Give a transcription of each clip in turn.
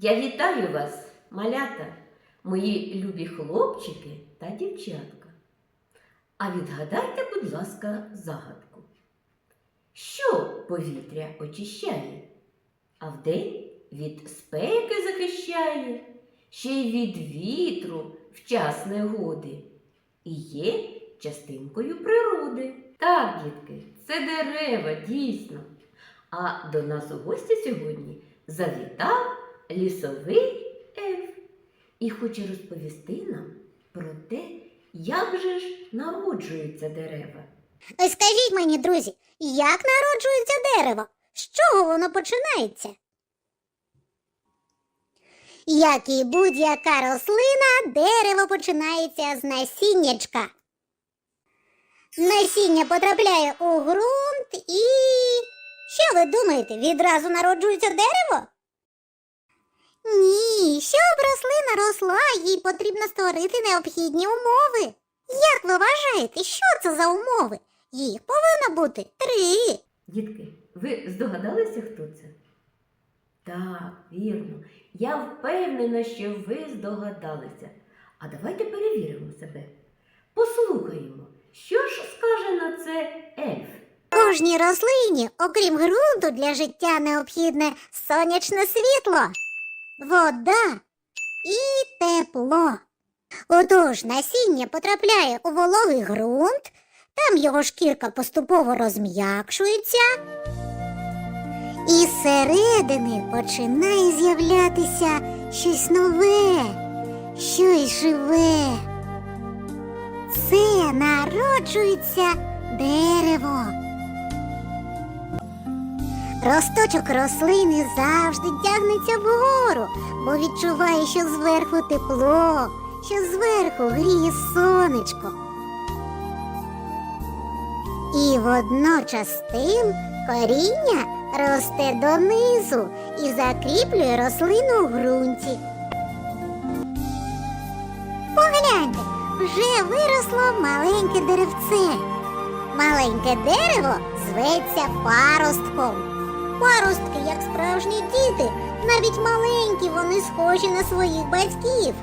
Я вітаю вас, малята, мої любі хлопчики та дівчатка. А відгадайте, будь ласка, загадку. Що повітря очищає, а вдень від спеки захищає, ще й від вітру в час негоди і є частинкою природи. Так, дітки, це дерева, дійсно. А до нас у гості сьогодні завітав лісовий ельф і хоче розповісти нам про те, як же ж народжуються дерева. Ось скажіть мені, друзі, як народжується дерево? З чого воно починається? Як і будь-яка рослина, дерево починається з насіннячка. Насіння потрапляє у ґрунт і. Що ви думаєте, відразу народжується дерево? Ні, щоб рослина росла, їй потрібно створити необхідні умови. Як ви вважаєте, що це за умови? Їх повинно бути три. Дітки, ви здогадалися, хто це? Так, вірно. Я впевнена, що ви здогадалися. А давайте перевіримо себе. Послухаємо, що ж скаже на це ельф. Кожній рослині, окрім ґрунту, для життя необхідне сонячне світло, вода і тепло. Отож, насіння потрапляє у вологий ґрунт, там його шкірка поступово розм'якшується, і зсередини починає з'являтися щось нове, щось живе. Це народжується дерево. Росточок рослини завжди тягнеться вгору, бо відчуває, що зверху тепло, що зверху гріє сонечко. І водночас тим коріння росте донизу і закріплює рослину в ґрунті. Погляньте, вже виросло маленьке деревце. Маленьке дерево зветься паростком. Паростки, як справжні діти, навіть маленькі, вони схожі на своїх батьків.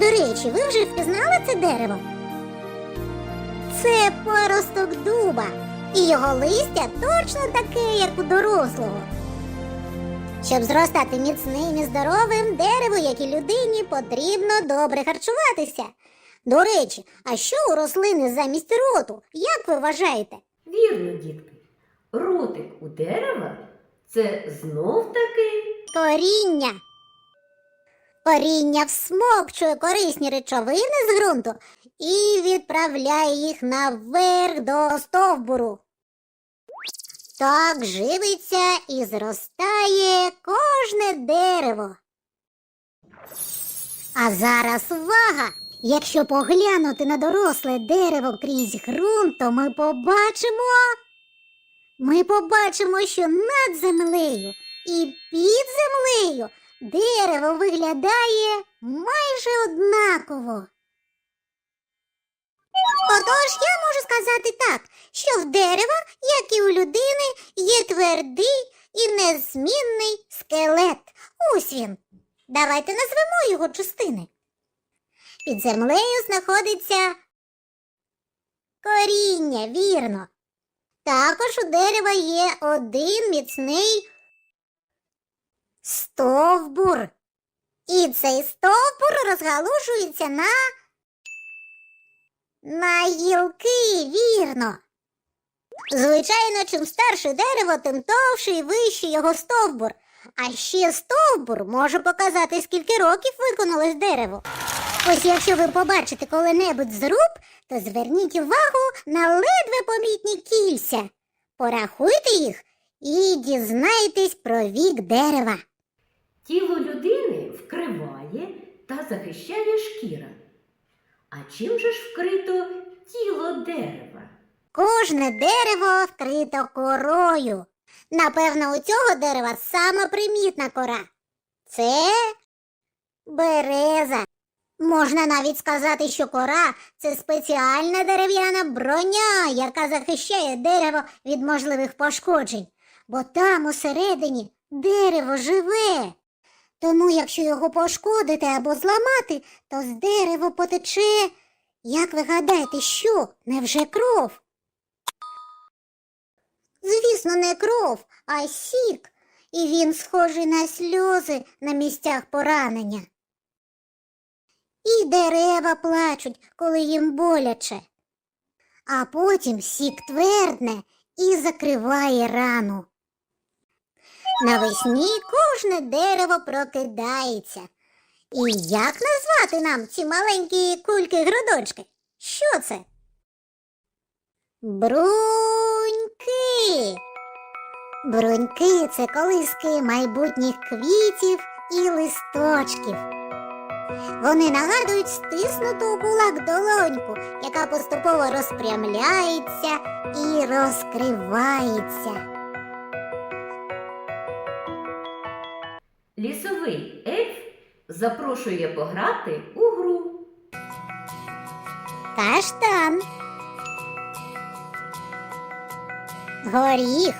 До речі, ви вже впізнали це дерево? Це паросток дуба, і його листя точно таке, як у дорослого. Щоб зростати міцним і здоровим, дереву, як і людині, потрібно добре харчуватися. До речі, а що у рослини замість роту? Як ви вважаєте? Вірно, дітки, ротик у дерева це знов таки Коріння. Коріння всмокчує корисні речовини з ґрунту і відправляє їх наверх до стовбуру. Так живиться і зростає кожне дерево. А зараз увага! Якщо поглянути на доросле дерево крізь ґрунт, то ми побачимо. Ми побачимо, що над землею і під землею дерево виглядає майже однаково. Отож, я можу сказати так, що в дерева, як і у людини, є твердий і незмінний скелет. Ось він. Давайте назвемо його частини. Під землею знаходиться коріння, вірно. Також у дерева є один міцний стовбур. І цей стовбур розгалужується на, на гілки, вірно. Звичайно, чим старше дерево, тим товший і вищий його стовбур. А ще стовбур може показати, скільки років виконалось дерево. Ось якщо ви побачите коли-небудь зруб, то зверніть увагу на ледве помітні кільця. Порахуйте їх і дізнайтесь про вік дерева. тіло людини вкриває та захищає шкіра. А чим же ж вкрито тіло дерева? Кожне дерево вкрито корою. Напевно, у цього дерева сама примітна кора. Це береза. Можна навіть сказати, що кора це спеціальна дерев'яна броня, яка захищає дерево від можливих пошкоджень, бо там усередині дерево живе. Тому, якщо його пошкодити або зламати, то з дерева потече. Як ви гадаєте, що? Невже кров? Звісно, не кров, а сік, і він схожий на сльози на місцях поранення. І дерева плачуть, коли їм боляче. А потім сік твердне і закриває рану. Навесні кожне дерево прокидається. І як назвати нам ці маленькі кульки-грудочки? Що це? Бруньки. Бруньки це колиски майбутніх квітів і листочків. Вони нагадують стиснуту у кулак долоньку, яка поступово розпрямляється і розкривається. Лісовий ельф запрошує пограти у гру. Каштан. Горіх.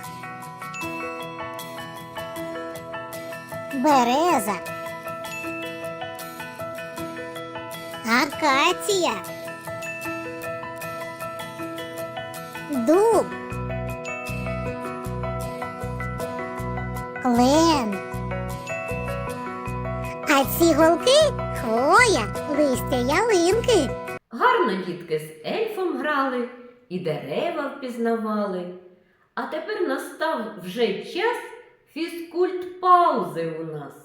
Береза. Акація. Дуб. Клен. А ці голки хвоя, листя ялинки. Гарно дітки з ельфом грали і дерева впізнавали. А тепер настав вже час фізкульт паузи у нас.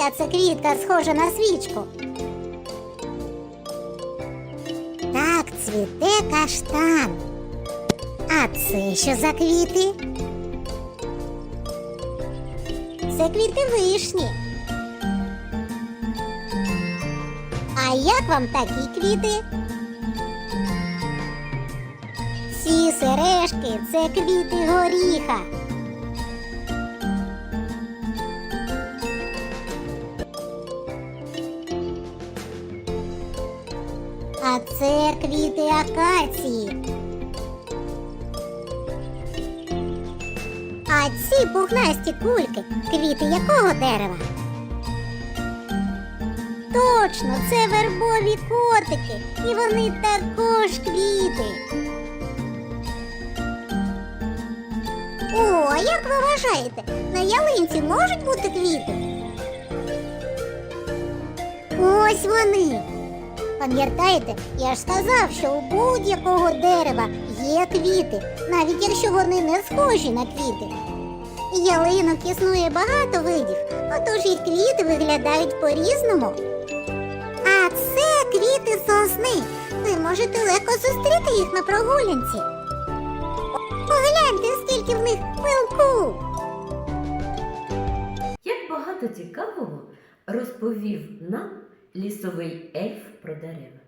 Чия це квітка схожа на свічку? Так, цвіте каштан. А це що за квіти? Це квіти вишні. А як вам такі квіти? Ці сережки це квіти горіха. А це квіти акації. А ці пухнасті кульки квіти якого дерева? Точно, це вербові котики, і вони також квіти. О, як ви вважаєте, на ялинці можуть бути квіти? Ось вони. Пам'ятаєте, я ж сказав, що у будь-якого дерева є квіти, навіть якщо вони не схожі на квіти. Ялинок існує багато видів, отож і квіти виглядають по-різному. А це квіти сосни. Ви можете легко зустріти їх на прогулянці. Погляньте, скільки в них пилку. Як багато цікавого розповів нам лісовий ельф про дерева.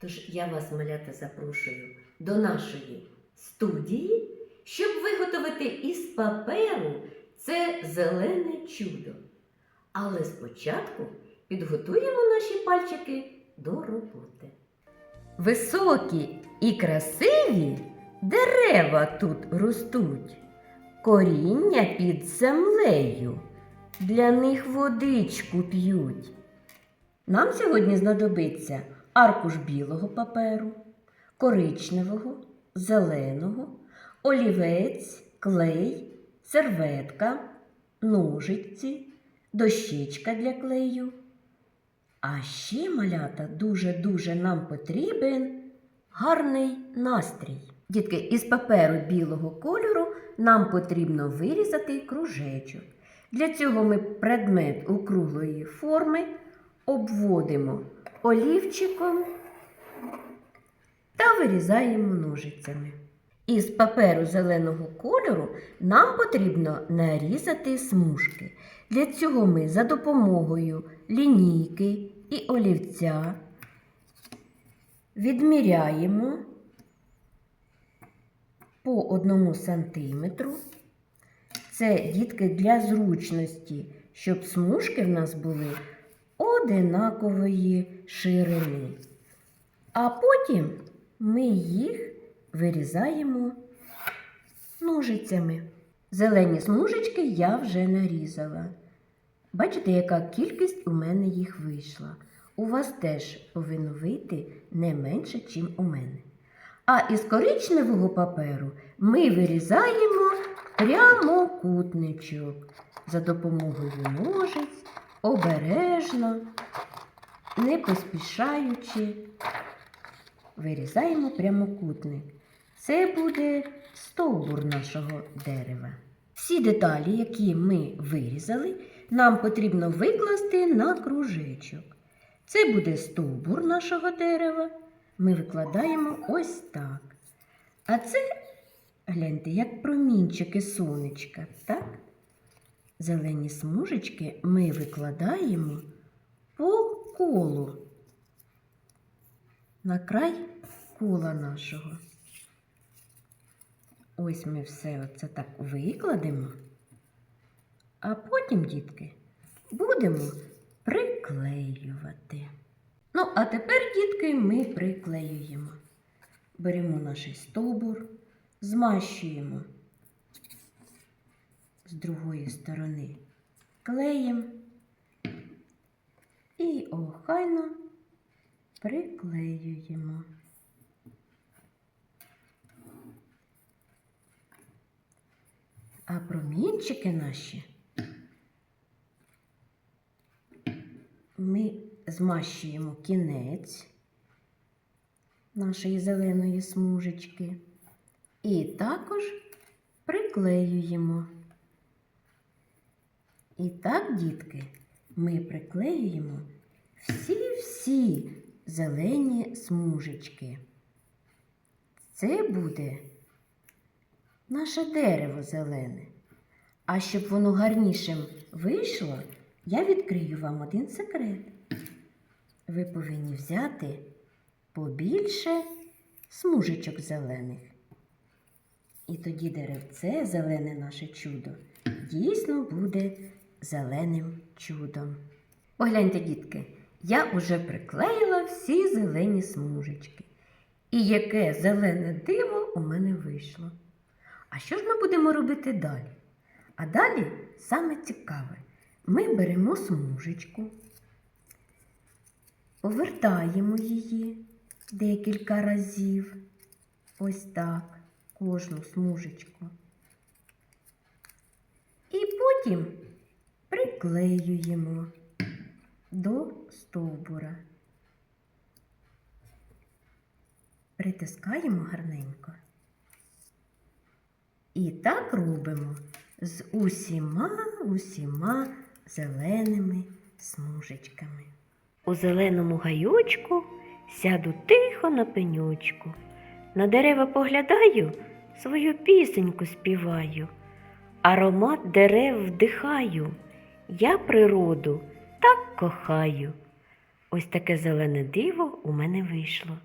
Тож я вас, малята, запрошую до нашої студії, щоб виготовити із паперу це зелене чудо. Але спочатку підготуємо наші пальчики до роботи. Високі і красиві дерева тут ростуть, коріння під землею, для них водичку п'ють. Нам сьогодні знадобиться аркуш білого паперу, коричневого, зеленого, олівець, клей, серветка, ножиці, дощечка для клею. А ще, малята, дуже-дуже нам потрібен гарний настрій. Дітки, із паперу білого кольору нам потрібно вирізати кружечок. Для цього ми предмет округлої форми обводимо олівчиком та вирізаємо ножицями. Із паперу зеленого кольору нам потрібно нарізати смужки. Для цього ми за допомогою лінійки і олівця відміряємо по одному сантиметру. Це дітки для зручності, щоб смужки в нас були одинакової ширини. А потім ми їх вирізаємо ножицями. Зелені смужечки я вже нарізала. Бачите, яка кількість у мене їх вийшла. У вас теж повинно вийти не менше, ніж у мене. А із коричневого паперу ми вирізаємо прямокутничок за допомогою ножиць, обережно, не поспішаючи. Вирізаємо прямокутник. Це буде стовбур нашого дерева. Всі деталі, які ми вирізали, нам потрібно викласти на кружечок. Це буде стовбур нашого дерева. Ми викладаємо ось так. А це, гляньте, як промінчики сонечка, так? Зелені смужечки ми викладаємо по колу на край кола нашого. Ось ми все оце так викладемо, а потім, дітки, будемо приклеювати. Ну, а тепер, дітки, ми приклеюємо. Беремо наш стовбур, змащуємо з другої сторони клеєм і охайно приклеюємо. А промінчики наші ми змащуємо кінець нашої зеленої смужечки і також приклеюємо. І так, дітки, ми приклеюємо всі-всі зелені смужечки. Це буде наше дерево зелене. А щоб воно гарнішим вийшло, я відкрию вам один секрет. Ви повинні взяти побільше смужечок зелених. І тоді деревце, зелене наше чудо, дійсно буде зеленим чудом. Погляньте, дітки, я уже приклеїла всі зелені смужечки. І яке зелене диво у мене вийшло. А що ж ми будемо робити далі? А далі саме цікаве. Ми беремо смужечку, повертаємо її декілька разів. Ось так, кожну смужечку. І потім приклеюємо до стовбура. Притискаємо гарненько. І так робимо з усіма усіма зеленими смужечками. У зеленому гайочку сяду тихо на пеньочку. На дерева поглядаю, свою пісеньку співаю, аромат дерев вдихаю. Я природу так кохаю. Ось таке зелене диво у мене вийшло.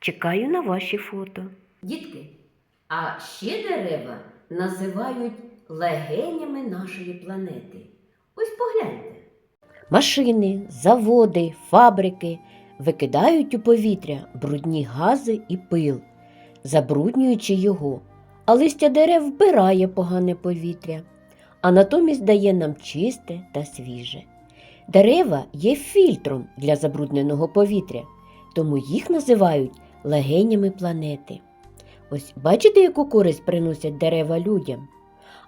Чекаю на ваші фото. Дітки, а ще дерева називають легенями нашої планети. Ось погляньте. Машини, заводи, фабрики викидають у повітря брудні гази і пил, забруднюючи його, а листя дерев вбирає погане повітря, а натомість дає нам чисте та свіже. Дерева є фільтром для забрудненого повітря, тому їх називають легенями планети. Ось бачите, яку користь приносять дерева людям?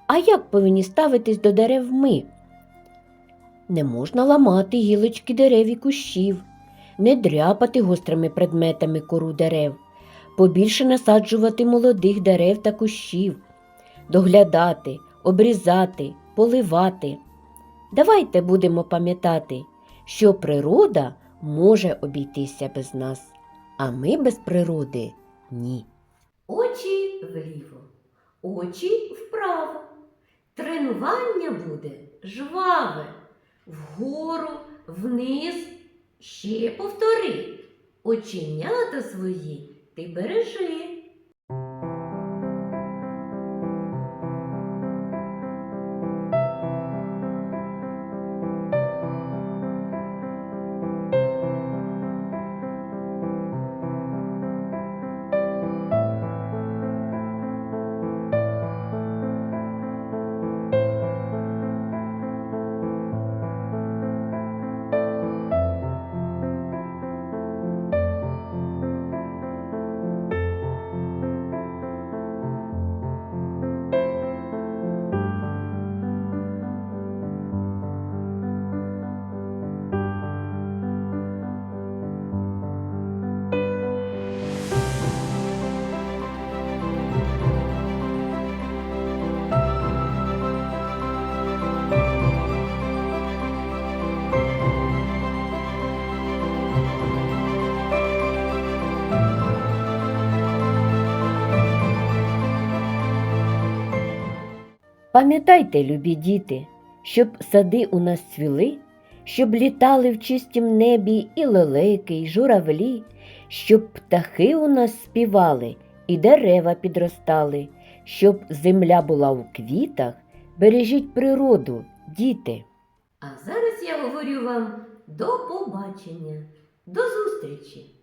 А як повинні ставитись до дерев ми? Не можна ламати гілочки дерев і кущів, не дряпати гострими предметами кору дерев, побільше насаджувати молодих дерев та кущів, доглядати, обрізати, поливати. Давайте будемо пам'ятати, що природа може обійтися без нас, а ми без природи ні. Очі вліво, очі вправо. Тренування буде жваве. Вгору, вниз. Ще повтори. Оченята свої ти бережи. Пам'ятайте, любі діти, щоб сади у нас цвіли, щоб літали в чистім небі і лелеки, і журавлі, щоб птахи у нас співали і дерева підростали, щоб земля була у квітах, бережіть природу, діти. А зараз я говорю вам до побачення, до зустрічі!